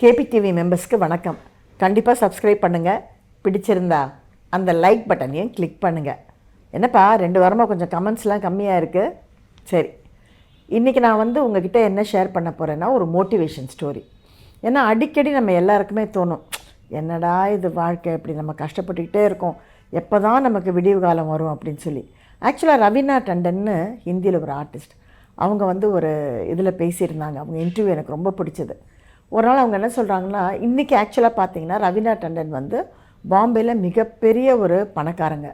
KPTV மெம்பர்ஸ்க்கு வணக்கம். கண்டிப்பாக சப்ஸ்கிரைப் பண்ணுங்கள் பிடிச்சிருந்தா அந்த லைக் பட்டனையும் கிளிக் பண்ணுங்கள் என்னப்பா ரெண்டு வாரமாக கொஞ்சம் கமெண்ட்ஸ்லாம் கம்மியாக இருக்குது சரி. இன்றைக்கி நான் வந்து உங்ககிட்ட என்ன ஷேர் பண்ண போகிறேன்னா ஒரு மோட்டிவேஷன் ஸ்டோரி ஏன்னா அடிக்கடி நம்ம எல்லாருக்குமே தோணும் என்னடா இது வாழ்க்கை இப்படி நம்ம கஷ்டப்பட்டுக்கிட்டே இருக்கோம். எப்போ தான் நமக்கு விடிவு காலம் வரும் அப்படின்னு சொல்லி. ஆக்சுவலாக ரவீனா டண்டன்னு ஹிந்தியில் ஒரு ஆர்டிஸ்ட் அவங்க வந்து ஒரு இதில் பேசியிருந்தாங்க. அவங்க இன்டர்வியூ எனக்கு ரொம்ப பிடிச்சது. ஒரு நாள் அவங்க என்ன சொல்கிறாங்கன்னா இன்றைக்கி ஆக்சுவலாக பார்த்தீங்கன்னா ரவீனா டண்டன் வந்து பாம்பேயில் மிகப்பெரிய ஒரு பணக்காரங்க.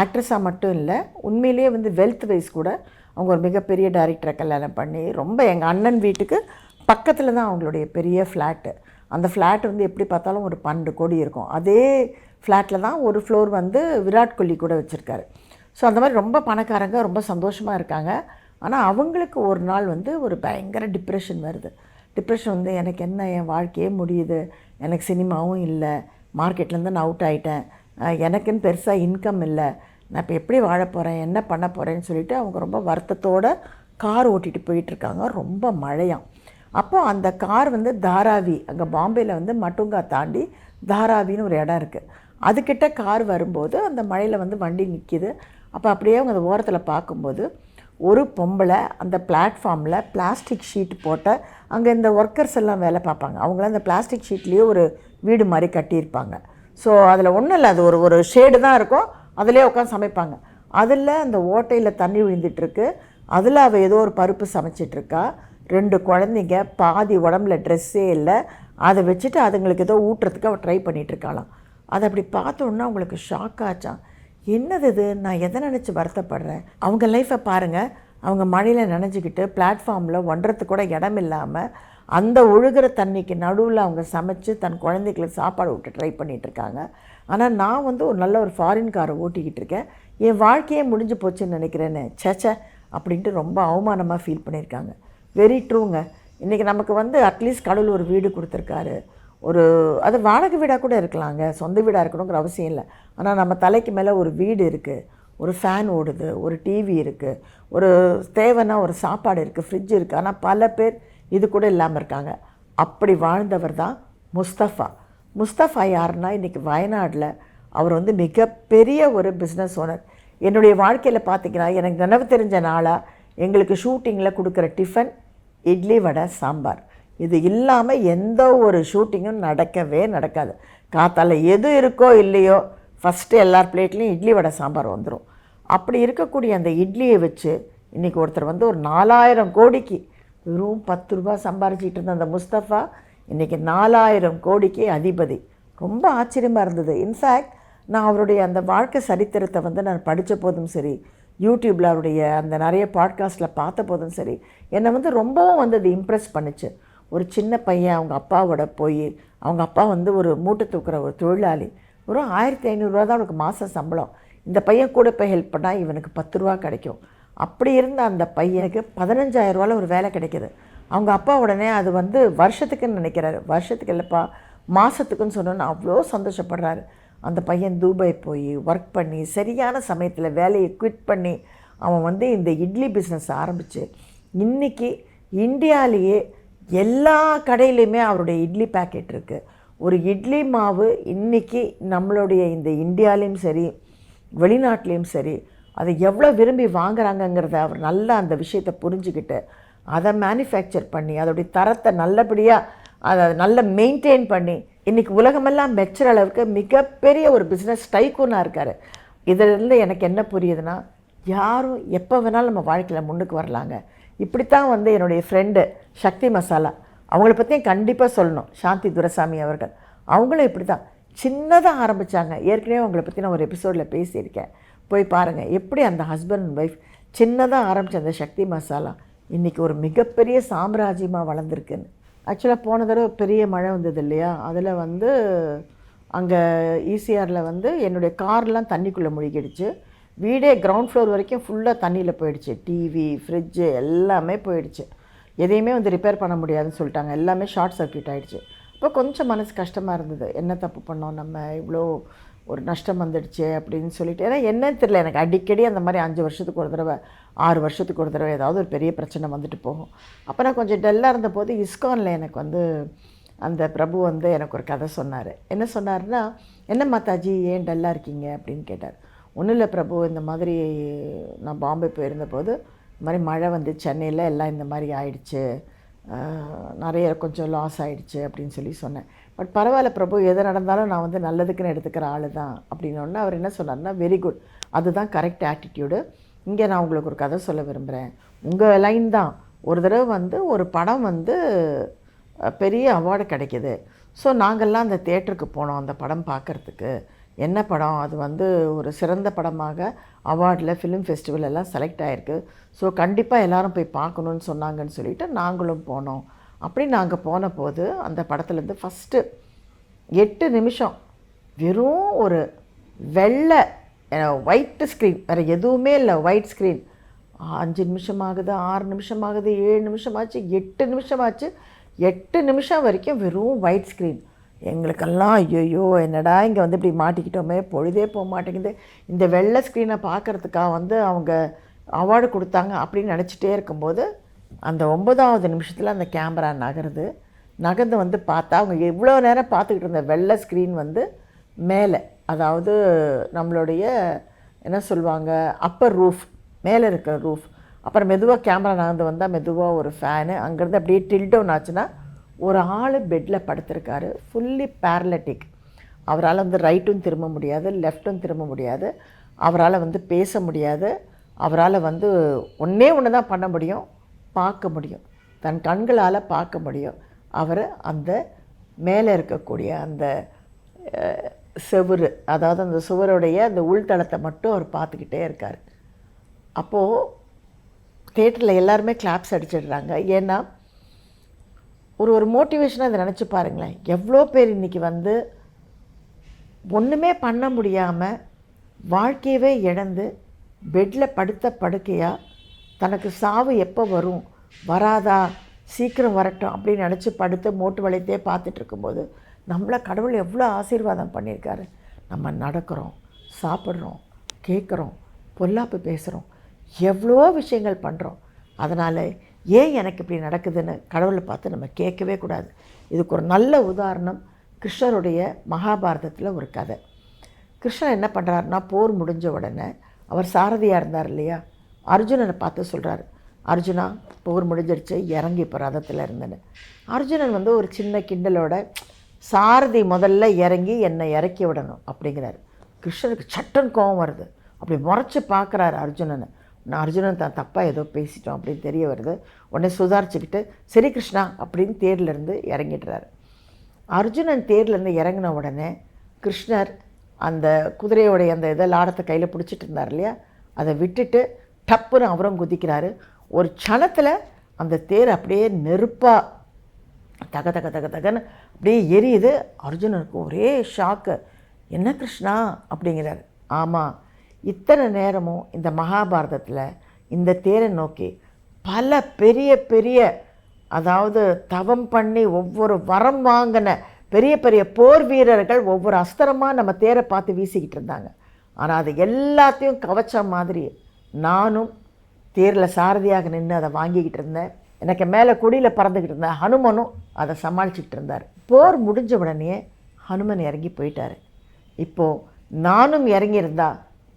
ஆக்ட்ரஸாக மட்டும் இல்லை உண்மையிலேயே வந்து வெல்த் வைஸ் கூட அவங்க ஒரு மிகப்பெரிய டைரக்டரை கல்யாணம் பண்ணி ரொம்ப எங்கள் அண்ணன் வீட்டுக்கு பக்கத்தில் தான் அவங்களுடைய பெரிய ஃப்ளாட்டு அந்த ஃப்ளாட் வந்து எப்படி பார்த்தாலும் ஒரு பன்னெண்டு கோடி இருக்கும். அதே ஃப்ளாட்டில் தான் ஒரு ஃப்ளோர் வந்து விராட் கோலி கூட வச்சுருக்காரு. ஸோ அந்த மாதிரி ரொம்ப பணக்காரங்க ரொம்ப சந்தோஷமாக இருக்காங்க. ஆனால் அவங்களுக்கு ஒரு நாள் வந்து ஒரு பயங்கர டிப்ரெஷன் வருது. டிப்ரெஷன் வந்து எனக்கு என்ன என் வாழ்க்கையே முடியுது. எனக்கு சினிமாவும் இல்லை. மார்க்கெட்லேருந்து நான் அவுட் ஆகிட்டேன் எனக்குன்னு பெருசாக இன்கம் இல்லை. நான் இப்போ எப்படி வாழ போகிறேன் என்ன பண்ண போகிறேன்னு சொல்லிட்டு அவங்க ரொம்ப வருத்தத்தோட கார் ஓட்டிகிட்டு போயிட்டுருக்காங்க ரொம்ப மழையாம். அப்போ அந்த கார் வந்து தாராவி அங்கே பாம்பேயில் வந்து மட்டுங்கா தாண்டி தாராவின்னு ஒரு இடம் இருக்குது அதுக்கிட்ட கார் வரும்போது அந்த மழையில் வந்து வண்டி நிற்கிது அப்போ அப்படியே அவங்க அந்த ஓரத்தில் பார்க்கும்போது ஒரு பொம்பளை அந்த பிளாட்ஃபார்மில் பிளாஸ்டிக் ஷீட் போட்ட அங்கே இந்த ஒர்க்கர்ஸ் எல்லாம் வேலை பார்ப்பாங்க. அவங்களாம் அந்த பிளாஸ்டிக் ஷீட்லேயே ஒரு வீடு மாதிரி கட்டியிருப்பாங்க. ஸோ அதில் ஒன்றும் இல்லை. அது ஒரு ஒரு ஷேடு தான் இருக்கும். அதிலே உட்காந்து சமைப்பாங்க. அதில் அந்த ஓட்டையில் தண்ணி விழுந்துட்டுருக்கு. அதில் அவள் ஏதோ ஒரு பருப்பு சமைச்சிட்ருக்கா. ரெண்டு குழந்தைங்க பாதி உடம்புல ட்ரெஸ்ஸே இல்லை. அதை வச்சுட்டு அதுங்களுக்கு ஏதோ ஊட்டுறதுக்கு அவள் ட்ரை பண்ணிகிட்ருக்காளாம் அதை அப்படி பார்த்தோன்னா அவங்களுக்கு ஷாக் ஆச்சான் என்னது இது? நான் எதை நினச்சி வருத்தப்படுறேன்? அவங்க லைஃப்பை பாருங்கள் அவங்க மழையில் நினச்சிக்கிட்டு பிளாட்ஃபார்மில் ஒன்றத்துக்கு கூட இடம் இல்லாமல் அந்த ஒழுகிற தண்ணிக்கு நடுவில் அவங்க சமைச்சு தன் குழந்தைகளுக்கு சாப்பாடு விட்டு ட்ரை பண்ணிகிட்ருக்காங்க ஆனால் நான் வந்து ஒரு நல்ல ஒரு ஃபாரின் காரை ஓட்டிக்கிட்டு இருக்கேன். என் வாழ்க்கையே முடிஞ்சு போச்சுன்னு நினைக்கிறேன்னு சேச்சே அப்படின்ட்டு ரொம்ப அவமானமாக ஃபீல் பண்ணியிருக்காங்க. வெரி ட்ரூங்க இன்றைக்கி நமக்கு வந்து அட்லீஸ்ட் கடவுள் ஒரு வீடு கொடுத்துருக்காரு. ஒரு அது வாடகை வீடாக கூட இருக்கலாங்க. சொந்த வீடாக இருக்கணுங்கிற அவசியம் இல்லை. ஆனால் நம்ம தலைக்கு மேலே ஒரு வீடு இருக்குது ஒரு ஃபேன் ஓடுது. ஒரு டிவி இருக்குது ஒரு தேவைன்னா ஒரு சாப்பாடு இருக்குது ஃப்ரிட்ஜ் இருக்குது ஆனால் பல பேர் இது கூட இல்லாமல் இருக்காங்க. அப்படி வாழ்ந்தவர் தான் முஸ்தஃபா. முஸ்தஃபா யாருன்னா இன்றைக்கி வயநாட்டில் அவர் வந்து மிகப்பெரிய ஒரு பிஸ்னஸ் ஓனர் என்னுடைய வாழ்க்கையில் பார்த்தீங்கன்னா எனக்கு நினைவு தெரிஞ்ச நாளாக எங்களுக்கு ஷூட்டிங்கில் கொடுக்குற டிஃபன் இட்லி வடை சாம்பார். இது இல்லாமல் எந்த ஒரு ஷூட்டிங்கும் நடக்கவே நடக்காது. காத்தால் எது இருக்கோ இல்லையோ ஃபஸ்ட்டு எல்லார் பிளேட்லேயும் இட்லி வடை சாம்பார் வந்துடும் அப்படி இருக்கக்கூடிய அந்த இட்லியை வச்சு இன்றைக்கி ஒருத்தர் வந்து ஒரு நாலாயிரம் கோடிக்கு வெறும் பத்து ரூபா சம்பாரிச்சிட்டு இருந்த அந்த முஸ்தஃபா இன்றைக்கி நாலாயிரம் கோடிக்கு அதிபதி. ரொம்ப ஆச்சரியமாக இருந்தது. இன்ஃபேக்ட் நான் அவருடைய அந்த வாழ்க்கை சரித்திரத்தை வந்து நான் படித்த போதும் சரி யூடியூப்பில் அவருடைய அந்த நிறைய பாட்காஸ்ட்டில் பார்த்த போதும் சரி என்னை வந்து ரொம்பவும் வந்து அது இம்ப்ரெஸ் பண்ணுச்சு. ஒரு சின்ன பையன் அவங்க அப்பாவோட போய் அவங்க அப்பா வந்து ஒரு மூட்டை தூக்குற ஒரு தொழிலாளி. ஒரு ஆயிரத்தி ஐநூறுரூவா தான் அவனுக்கு மாதம் சம்பளம். இந்த பையன் கூட போய் ஹெல்ப் பண்ணால் இவனுக்கு பத்து ரூபா கிடைக்கும். அப்படி இருந்த அந்த பையனுக்கு பதினஞ்சாயிரரூவாவில் ஒரு வேலை கிடைக்கிது. அவங்க அப்பா உடனே அது வந்து வருஷத்துக்குன்னு நினைக்கிறாரு. வருஷத்துக்கு இல்லைப்பா மாதத்துக்குன்னு சொன்னோன்னு அவ்வளோ சந்தோஷப்படுறாரு. அந்த பையன் தூபாய் போய் ஒர்க் பண்ணி சரியான சமயத்தில் வேலையை குவிட் பண்ணி அவன் வந்து இந்த இட்லி பிஸ்னஸ் ஆரம்பித்து இன்றைக்கி இந்தியாவிலேயே எல்லா கடையிலையுமே அவருடைய இட்லி பேக்கெட் இருக்குது ஒரு இட்லி மாவு இன்றைக்கி நம்மளுடைய இந்த இந்தியாலேயும் சரி வெளிநாட்டிலையும் சரி அதை எவ்வளோ விரும்பி வாங்குறாங்கங்கிறத அவர் நல்லா அந்த விஷயத்தை புரிஞ்சுக்கிட்டு அதை மேனுஃபேக்சர் பண்ணி அதோடைய தரத்தை நல்லபடியாக அதை நல்ல மெயின்டைன் பண்ணி இன்றைக்கி உலகமெல்லாம் மெச்சுற அளவுக்கு மிகப்பெரிய ஒரு பிஸ்னஸ் டைக்கூனாக இருக்கார். இதிலிருந்து எனக்கு என்ன புரியுதுன்னா யாரும் எப்போ வேணாலும் நம்ம வாழ்க்கையில் முன்னுக்கு வரலாங்க. இப்படித்தான் வந்து என்னுடைய ஃப்ரெண்டு சக்தி மசாலா. அவங்கள பற்றியும் கண்டிப்பாக சொல்லணும். சாந்தி துரசாமி அவர்கள். அவங்களும் இப்படி தான் சின்னதாக ஆரம்பித்தாங்க ஏற்கனவே அவங்கள பற்றி நான் ஒரு எபிசோடில் பேசியிருக்கேன். போய் பாருங்கள் எப்படி அந்த ஹஸ்பண்ட் அண்ட் ஒய்ஃப் சின்னதாக ஆரம்பித்த அந்த சக்தி மசாலா இன்றைக்கி ஒரு மிகப்பெரிய சாம்ராஜ்யமாக வளர்ந்துருக்குன்னு. ஆக்சுவலாக போன தடவை பெரிய மழை வந்தது இல்லையா? அதில் வந்து அங்கே ஈசிஆரில் வந்து என்னுடைய கார்லாம் தண்ணிக்குள்ளே முழுகிடுச்சு. வீடே கிரவுண்ட் ஃப்ளோர் வரைக்கும் ஃபுல்லாக தண்ணியில் போயிடுச்சு. டிவி ஃப்ரிட்ஜு எல்லாமே போயிடுச்சு. எதையுமே வந்து ரிப்பேர் பண்ண முடியாதுன்னு சொல்லிட்டாங்க. எல்லாமே ஷார்ட் சர்க்கியூட் ஆகிடுச்சு இப்போ கொஞ்சம் மனசு கஷ்டமாக இருந்தது. என்ன தப்பு பண்ணோம் நம்ம? இவ்வளோ ஒரு நஷ்டம் வந்துடுச்சு அப்படின்னு சொல்லிட்டு. ஏன்னா என்னன்னு தெரியல. எனக்கு அடிக்கடி அந்த மாதிரி அஞ்சு வருஷத்துக்கு ஒரு தடவை ஆறு வருஷத்துக்கு ஒரு தடவை ஏதாவது ஒரு பெரிய பிரச்சனை வந்துட்டு போகும். அப்போ நான் கொஞ்சம் டல்லாக இருந்தபோது இஸ்கானில் எனக்கு வந்து அந்த பிரபு வந்து எனக்கு ஒரு கதை சொன்னார். என்ன சொன்னார்னா என்ன மாதாஜி ஏன் டல்லாக இருக்கீங்க? அப்படின்னு கேட்டார். ஒன்றும் இல்லை பிரபு இந்த மாதிரி நான் பாம்பே போயிருந்தபோது இந்த மாதிரி மழை வந்து சென்னையில் எல்லாம் இந்த மாதிரி ஆயிடுச்சு. நிறைய கொஞ்சம் லாஸ் ஆகிடுச்சு அப்படின்னு சொல்லி சொன்னேன். பட் பரவாயில்ல பிரபு எது நடந்தாலும் நான் வந்து நல்லதுக்குன்னு எடுத்துக்கிற ஆள் தான் அப்படின்னோடனே அவர் என்ன சொன்னார்னா வெரி குட் அதுதான் கரெக்ட் ஆட்டிடியூடு இங்கே நான் உங்களுக்கு ஒரு கதை சொல்ல விரும்புகிறேன் உங்கள் லைன் தான். ஒரு தடவை வந்து ஒரு படம் வந்து பெரிய அவார்டு கிடைக்கிது. ஸோ நாங்கள்லாம் அந்த தேட்டருக்கு போனோம் அந்த படம் பார்க்குறதுக்கு. என்ன படம்? அது வந்து ஒரு சிறந்த படமாக அவார்டில் ஃபிலிம் ஃபெஸ்டிவல் எல்லாம் செலக்ட் ஆகிருக்கு ஸோ கண்டிப்பாக எல்லோரும் போய் பார்க்கணுன்னு சொன்னாங்கன்னு சொல்லிவிட்டு நாங்களும் போனோம். அப்படி நாங்கள் போன போது அந்த படத்துலேருந்து ஃபஸ்ட்டு எட்டு நிமிஷம் வெறும் ஒரு வெள்ளை ஒயிட் ஸ்க்ரீன் வேறு எதுவுமே இல்லை ஒயிட் ஸ்க்ரீன் அஞ்சு நிமிஷம் ஆகுது ஆறு நிமிஷம் ஆகுது ஏழு நிமிஷம் ஆச்சு எட்டு நிமிஷம் ஆச்சு எட்டு நிமிஷம் வரைக்கும் வெறும் ஒயிட் ஸ்க்ரீன் எங்களுக்கெல்லாம் ஐயோ என்னடா இங்கே வந்து இப்படி மாட்டிக்கிட்டோமே பொழுதே போக மாட்டேங்குது. இந்த வெள்ளை ஸ்க்ரீனை பார்க்குறதுக்காக வந்து அவங்க அவார்டு கொடுத்தாங்க அப்படின்னு நினச்சிட்டே இருக்கும்போது அந்த ஒன்பதாவது நிமிஷத்தில் அந்த கேமரா நகருது. நகர்ந்து வந்து பார்த்தா அவங்க எவ்வளோ நேரம் பார்த்துக்கிட்டு இருந்த வெள்ளை ஸ்க்ரீன் வந்து மேலே அதாவது நம்மளுடைய என்ன சொல்லுவாங்க அப்பர் ரூஃப் மேலே இருக்கிற ரூஃப் அப்புறம் மெதுவாக கேமரா நகர்ந்து வந்தால் மெதுவாக ஒரு ஃபேனு அங்கேருந்து அப்படியே டில்டவுன் ஆச்சுன்னா ஒரு ஆள் பெட்டில் படுத்திருக்காரு. ஃபுல்லி பேரலட்டிக் அவரால் வந்து ரைட்டும் திரும்ப முடியாது லெஃப்ட்டும் திரும்ப முடியாது. அவரால் வந்து பேச முடியாது. அவரால் வந்து ஒன்றே ஒன்று தான் பண்ண முடியும். பார்க்க முடியும். தன் கண்களால் பார்க்க முடியும். அவர் அந்த மேலே இருக்கக்கூடிய அந்த அஹ், செவுரு அதாவது அந்த சுவருடைய அந்த உள்தளத்தை மட்டும் அவர் பார்த்துக்கிட்டே இருக்கார். அப்போது தேட்டரில் எல்லாருமே கிளாப்ஸ் அடிச்சிடுறாங்க. ஏன்னா ஒரு ஒரு மோட்டிவேஷனாக இதை நினச்சி பாருங்களேன். எவ்வளோ பேர் இன்றைக்கி வந்து ஒன்றுமே பண்ண முடியாமல் வாழ்க்கையவே இழந்து பெட்டில் படுத்த படுக்கையாக தனக்கு சாவு எப்போ வரும் வராதா சீக்கிரம் வரட்டும் அப்படின்னு நினச்சி படுத்து மோட்டு வளைத்தே பார்த்துட்டு இருக்கும்போது நம்மளை கடவுள் எவ்வளோ ஆசீர்வாதம் பண்ணியிருக்காரு. நம்ம நடக்கிறோம் சாப்பிட்றோம் கேட்குறோம் பொல்லாப்பு பேசுகிறோம் எவ்வளோ விஷயங்கள் பண்ணுறோம் அதனால் ஏன் எனக்கு இப்படி நடக்குதுன்னு கடவுளை பார்த்து நம்ம கேட்கவே கூடாது. இதுக்கு ஒரு நல்ல உதாரணம் கிருஷ்ணருடைய மகாபாரதத்தில் ஒரு கதை. கிருஷ்ணன் என்ன பண்ணுறாருன்னா போர் முடிஞ்ச உடனே அவர் சாரதியாக இருந்தார் இல்லையா? அர்ஜுனனை பார்த்து சொல்கிறாரு அர்ஜுனா போர் முடிஞ்சிடுச்சு இறங்கி இப்போ ரதத்தில் இருந்தேன்னு. அர்ஜுனன் வந்து ஒரு சின்ன கிண்டலோட சாரதி முதல்ல இறங்கி என்னை இறக்கி விடணும் அப்படிங்கிறாரு. கிருஷ்ணனுக்கு சட்டன் கோபம் வருது. அப்படி முறைச்சி பார்க்குறாரு அர்ஜுனனை. நான் அர்ஜுனன் தான் தப்பாக ஏதோ பேசிட்டோம் அப்படின்னு தெரிய வருது. உடனே சுதாரிச்சுக்கிட்டு சரி கிருஷ்ணா அப்படின்னு தேர்லேருந்து இறங்கிடுறாரு. அர்ஜுனன் தேர்லேருந்து இறங்கின உடனே கிருஷ்ணர் அந்த குதிரையோடைய அந்த இதை லாடத்தை கையில் பிடிச்சிட்டு இருந்தார் இல்லையா? அதை விட்டுட்டு டப்புன்னு அவரும் குதிக்கிறாரு. ஒரு க்ஷணத்தில் அந்த தேர் அப்படியே நெருப்பாக தக தக தக தகன்னு அப்படியே எரியுது. அர்ஜுனனுக்கு ஒரே ஷாக்கு என்ன கிருஷ்ணா? அப்படிங்கிறார். ஆமாம் இத்தனை நேரமும் இந்த மகாபாரதத்தில் இந்த தேரை நோக்கி பல பெரிய பெரிய அதாவது தவம் பண்ணி ஒவ்வொரு வரம் வாங்கின பெரிய பெரிய போர் வீரர்கள் ஒவ்வொரு அஸ்திரமாக நம்ம தேரை பார்த்து வீசிக்கிட்டு இருந்தாங்க. ஆனால் அது எல்லாத்தையும் கவச்ச மாதிரி நானும் தேரில் சாரதியாக நின்று அதை வாங்கிக்கிட்டு இருந்தேன். எனக்கு மேலே குடியில் பறந்துக்கிட்டு இருந்தேன் ஹனுமனும் அதை சமாளிச்சுக்கிட்டு இருந்தார். போர் முடிஞ்ச உடனே ஹனுமன் இறங்கி போயிட்டார். இப்போது நானும் இறங்கியிருந்தா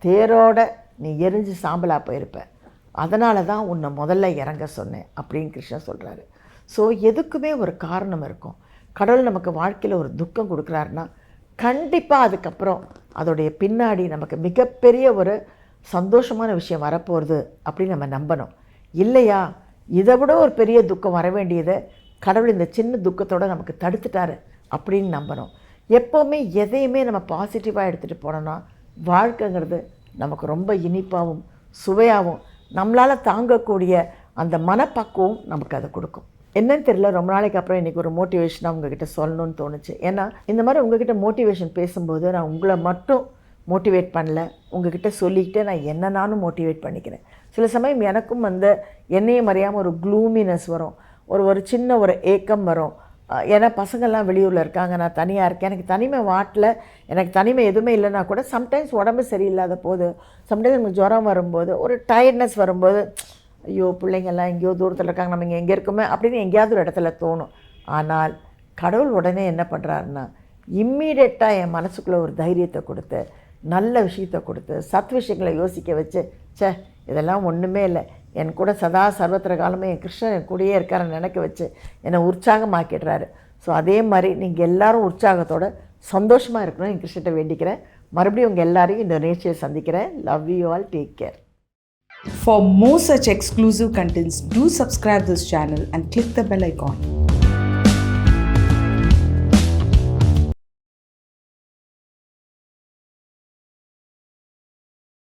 தேரோட நீ எரிஞ்சு சாம்பலாக போயிருப்ப. அதனால தான் உன்னை முதல்ல இறங்க சொன்னேன் அப்படின்னு கிருஷ்ணன் சொல்கிறாரு ஸோ எதுக்குமே ஒரு காரணம் இருக்கும். கடவுள் நமக்கு வாழ்க்கையில் ஒரு துக்கம் கொடுக்குறாருன்னா கண்டிப்பாக அதுக்கப்புறம் அதோடைய பின்னாடி நமக்கு மிகப்பெரிய ஒரு சந்தோஷமான விஷயம் வரப்போகிறது அப்படின்னு நம்ம நம்பணும். இல்லையா? இதை விட ஒரு பெரிய துக்கம் வர வேண்டியதை கடவுள் இந்த சின்ன துக்கத்தோடு நமக்கு தடுத்துட்டாரு அப்படின்னு நம்பணும். எப்போவுமே எதையுமே நம்ம பாசிட்டிவாக எடுத்துகிட்டு போனோன்னா வாழ்க்கைங்கிறது நமக்கு ரொம்ப இனிப்பாகவும் சுவையாகவும் நம்மளால் தாங்கக்கூடிய அந்த மனப்பக்குவம் நமக்கு அதை கொடுக்கும். என்னன்னு தெரியல ரொம்ப நாளைக்கு அப்புறம் இன்றைக்கி ஒரு மோட்டிவேஷனாக உங்ககிட்ட சொல்லணும்னு தோணுச்சு. ஏன்னா இந்த மாதிரி உங்ககிட்ட மோட்டிவேஷன் பேசும்போது நான் உங்களை மட்டும் மோட்டிவேட் பண்ணல உங்ககிட்ட சொல்லிக்கிட்டு நான் என்ன நானும் மோட்டிவேட் பண்ணிக்கிறேன். சில சமயம் எனக்கும் வந்து என்னையும் அறியாமல் ஒரு க்ளூமினஸ் வரும். ஒரு ஒரு சின்ன ஒரு ஏக்கம் வரும். ஏன்னா பசங்கள்லாம் வெளியூரில் இருக்காங்க நான் தனியாக இருக்கேன். எனக்கு தனிமை வாட்டில் எனக்கு தனிமை எதுவுமே இல்லைன்னா கூட சம்டைம்ஸ் உடம்பு சரியில்லாத போது சம்டைம்ஸ் எனக்கு ஜுரம் வரும்போது ஒரு டயர்ட்னஸ் வரும்போது ஐயோ பிள்ளைங்கள்லாம் எங்கேயோ தூரத்தில் இருக்காங்க நம்ம இங்கே எங்கே இருக்கோமே அப்படின்னு எங்கேயாவது ஒரு இடத்துல தோணும். ஆனால் கடவுள் உடனே என்ன பண்ணுறாருன்னா இம்மீடியட்டாக என் மனசுக்குள்ளே ஒரு தைரியத்தை கொடுத்து நல்ல விஷயத்தை கொடுத்து சத் விஷயங்களை யோசிக்க வச்சு ச்சே இதெல்லாம் ஒன்றுமே இல்லை. என் கூட சதா சர்வத்திர காலமே என் கிருஷ்ணன் என் கூடயே இருக்காருன்னு நினைக்க வச்சு என்னை உற்சாகமாக்கிடுறாரு. ஸோ அதே மாதிரி நீங்கள் எல்லாரும் உற்சாகத்தோட சந்தோஷமாக இருக்கணும் என் கிருஷ்ணத்தை வேண்டிக்கிறேன். மறுபடியும் உங்கள் எல்லாரையும் இந்த நிகழ்ச்சியை சந்திக்கிறேன். Love you all take care For more such exclusive contents, do subscribe this channel and click the bell icon.